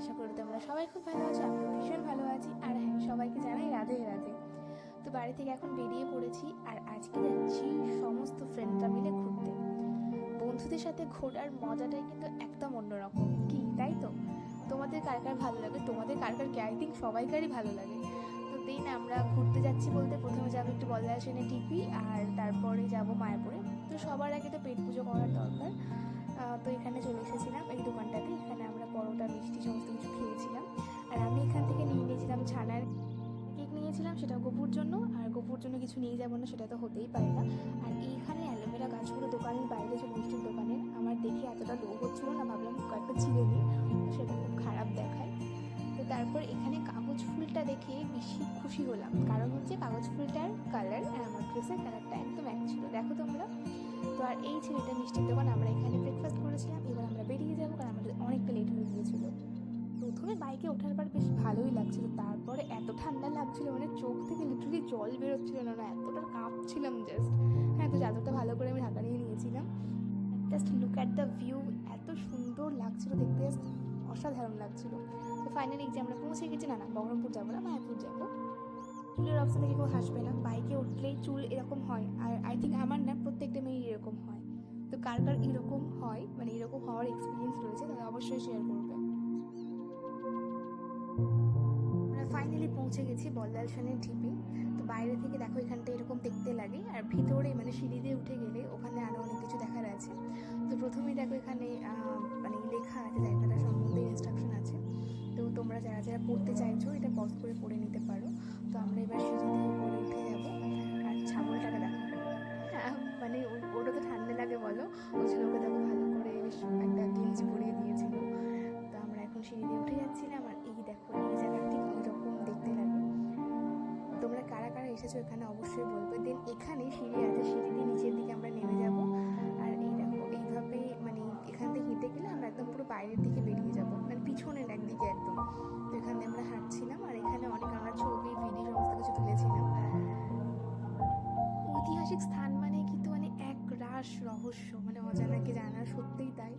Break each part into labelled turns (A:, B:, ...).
A: আশা করি তোমরা সবাই খুব ভালো আছো আমি ভীষণ ভালো আছি। আর হ্যাঁ সবাইকে জানাই রাধে রাধে। তো বাড়ি থেকে এখন বেরিয়ে পড়েছি আর আজকে যাচ্ছি সমস্ত ফ্রেন্ডরা মিলে ঘুরতে। বন্ধুদের সাথে ঘোরার মজাটাই কিন্তু একদম অন্যরকম। কি, তাই তো? তোমাদের কার কার ভালো লাগে? তোমাদের কার কার আই থিঙ্ক সবাইকারই ভালো লাগে। তো দিন আমরা ঘুরতে যাচ্ছি বলতে প্রথমে যাব একটু বলদা সেনে টিপি আর তারপরে যাব মায়াপুরে। তো সবার আগে তো পেট পুজো করার দরকার। তো এখানে চলে এসেছিলাম এই দোকানটাতে। এখানে আমরা পরোটা, মিষ্টি সমস্ত কিছু খেয়েছিলাম। আর আমি এখান থেকে নিয়ে নিয়েছিলাম ছানার কেক নিয়েছিলাম, সেটা গোপুর জন্য। আর গোপুর জন্য কিছু নিয়ে যাব না, সেটা তো হতেই পারে না। আর এইখানে অ্যালোভেরা গাছগুলো দোকানের বাইরে যে মিষ্টির দোকানের। আমার দেখে এতটা লোভ হচ্ছিল না, ভাবলাম কয়েকটা ছিঁড়ে নিই। সেটা খুব খারাপ দেখায়। তারপর এখানে কাগজ ফুলটা দেখে বেশি খুশি হলাম। কারণ হচ্ছে কাগজ ফুলটার কালার আর আমার ড্রেসের কালারটা একদম এক ছিল। দেখো তোমরা? তো আর এই ছেলেটা মিষ্টির দোকান, আমরা এখানে ব্রেকফাস্ট করেছিলাম। এবার আমরা বেরিয়ে যাব, কারণ আমাদের অনেকটা লেট হয়ে গিয়েছিল। প্রথমে বাইকে ওঠার পর বেশ ভালোই লাগছিল। তারপরে এত ঠান্ডা লাগছিল মানে চোখ থেকে লিটারালি জল বেরোচ্ছিল না না, এতটা কাঁপছিলাম জাস্ট হ্যাঁ তো চাদরটা ভালো করে আমি ঢাকা নিয়ে নিয়েছিলাম। Just look at the view এত সুন্দর লাগছিল দেখতে অসাধারণ লাগছিল। তো ফাইনালি যে আমরা পৌঁছে গেছি। না না, বহরমপুর যাব না, মায়াপুর যাব। চুলের অপশন দেখে কেউ হাসবে না। বাইকে উঠলেই চুল এরকম হয়। আর আই থিঙ্ক আমার না, প্রত্যেকটা মেয়ে এরকম হয়। তো কার কার এরকম হয় মানে এরকম হওয়ার এক্সপিরিয়েন্স রয়েছে, তাহলে অবশ্যই শেয়ার করবে। ফাইনালি পৌঁছে গেছি বলদাল সেনের ঢিপি। তো বাইরে থেকে দেখো এখানটা এরকম দেখতে লাগে। আর ভিতরে মানে সিঁড়ি দিয়ে উঠে গেলে ওখানে আরও অনেক কিছু দেখার আছে। তো প্রথমেই দেখো এখানে মানে লেখা আছে জায়গাটা সম্বন্ধে ইনস্ট্রাকশন আছে। তো তোমরা যারা যারা পড়তে চাইছো এটা পজ করে পড়ে নিতে এসেছ এখানে অবশ্যই বলবে। দেন এখানে সিঁড়ি আছে সিঁড়ি দিয়ে নিচের দিকে আমরা নেমে যাব। আর এই দেখো এইভাবে মানে এখান থেকে হেঁটে গেলে আমরা একদম পুরো বাইরের দিকে বেরিয়ে যাব। মানে পিছনের একদিকে একদম। তো এখানে আমরা হাঁটছিলাম আর এখানে অনেক আমরা ছবি ভিডিও সমস্ত কিছু তুলেছিলাম। ঐতিহাসিক স্থান মানে কিন্তু মানে এক রাস রহস্য। মানে অজানাকে জানা সত্যিই তাই।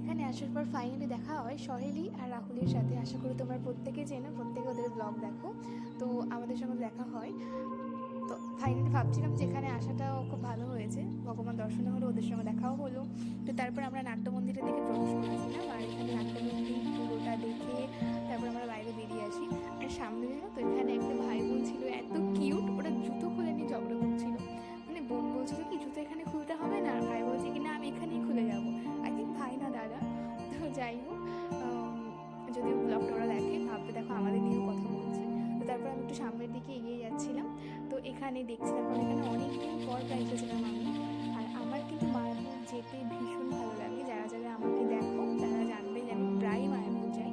A: এখানে আসার পর ফাইনালি দেখা হয় সহেলি আর রাহুলের সাথে। আশা করি তোমরা প্রত্যেকে চেনো, প্রত্যেকে ওদের ব্লগ দেখো। তো আমাদের সঙ্গে দেখা হয়। তো ফাইনালি ভাবছিলাম যে এখানে আসাটাও খুব ভালো হয়েছে। ভগবান দর্শনে হলো, ওদের সঙ্গে দেখাও হলো। তো তারপর আমরা নাট্য মন্দিরের দিকে প্রবেশ করেছিলাম আর এখানে নাট্য মন্দির এখানে দেখছিলাম এখানে অনেক দিন পর প্রায় এসেছিলাম আমি আর আমার কিন্তু মায়াপুর যেতে ভীষণ ভালো লাগে। যারা যারা আমাকে দেখো, তারা জানবে যে আমি প্রায় মায়াপুর যাই।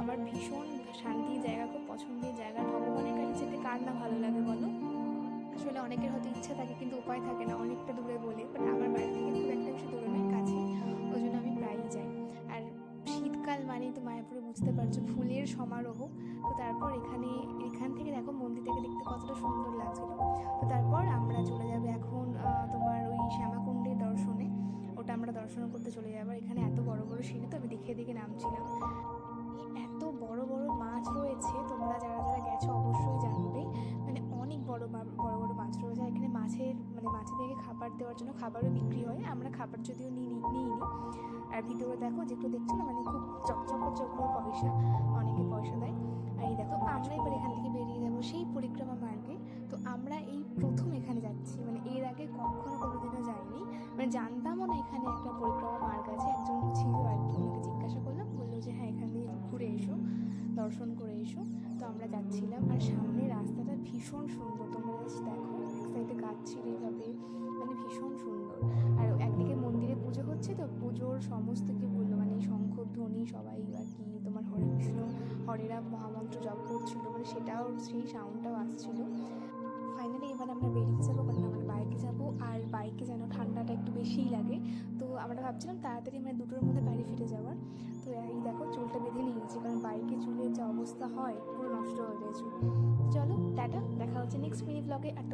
A: আমার ভীষণ শান্তির জায়গা, খুব পছন্দের জায়গা। ভগবানের কাছে যেতে কার না ভালো লাগে বলো? আসলে অনেকের হয়তো ইচ্ছা থাকে, কিন্তু উপায় থাকে না, অনেকটা দূরে বলে। বাট আমার বাড়ি থেকে খুব একটা বেশি দূরে নয়। মানেই তো মায়াপুরে বুঝতে পারছ, ফুলের সমারোহ। তো তারপর এখানে, এখান থেকে দেখো মন্দিরটাকে দেখতে কতটা সুন্দর লাগছিল। তো তারপর আমরা চলে যাবে এখন তোমার ওই শ্যামাকুণ্ডের দর্শনে। ওটা আমরা দর্শন করতে চলে যাব। এখানে এত বড় বড় সিঁড়ি তো আমি দেখে দেখে নামছিলাম। এত বড় বড় মাছ রয়েছে, তোমরা যারা খাবার দেওয়ার জন্য খাবারও বিক্রি হয়। আমরা খাবার যদিও নিই নিইনি। আর ভিতরে দেখো, যেগুলো দেখছ না মানে খুব চকচক করছে পয়সা, অনেকে পয়সা দেয়। আর এই দেখো, আমরা এবার এখান থেকে বেরিয়ে যাব সেই পরিক্রমা মার্গে। তো আমরা এই প্রথম এখানে যাচ্ছি। মানে এর আগে কখনো কোনোদিনও যাইনি। মানে জানতামও না এখানে একটা পরিক্রমা মার্গ আছে। একজন ছিল আর কি, ওনাকে জিজ্ঞাসা করলাম, বলল যে হ্যাঁ এখান দিয়ে ঘুরে এসো, দর্শন করে এসো। তো আমরা যাচ্ছিলাম। আর সামনে রাস্তাটা ভীষণ সুন্দর, তোমরা দেখো। সাইডে গাছ ছিল এইভাবে মানে ভীষণ সুন্দর। আর একদিকে মন্দিরে পুজো হচ্ছে তো, পুজোর সমস্ত কি বলল মানে শঙ্খ, ধ্বনি সবাই আর কি, তোমার হরে কৃষ্ণ হরে রাম মহামন্ত্র জপ করছিল মানে সেটাও সেই সাউন্ডটাও আসছিল। ফাইনালি এবার আমরা বেরিয়ে যাব, কারণ আমরা বাইকে যাব, আর বাইকে যেন ঠান্ডাটা একটু বেশিই লাগে। তো আমরা ভাবছিলাম তাড়াতাড়ি মানে দুটোর মধ্যে বাড়ি ফিরে যাওয়ার তো এই দেখো চুলটা বেঁধে নিয়েছি, কারণ বাইকে চুলের যে অবস্থা হয়, পুরো নষ্ট হয়ে যায় চুল চলো টাটা, দেখা হচ্ছে নেক্সট মিনি ব্লগে আর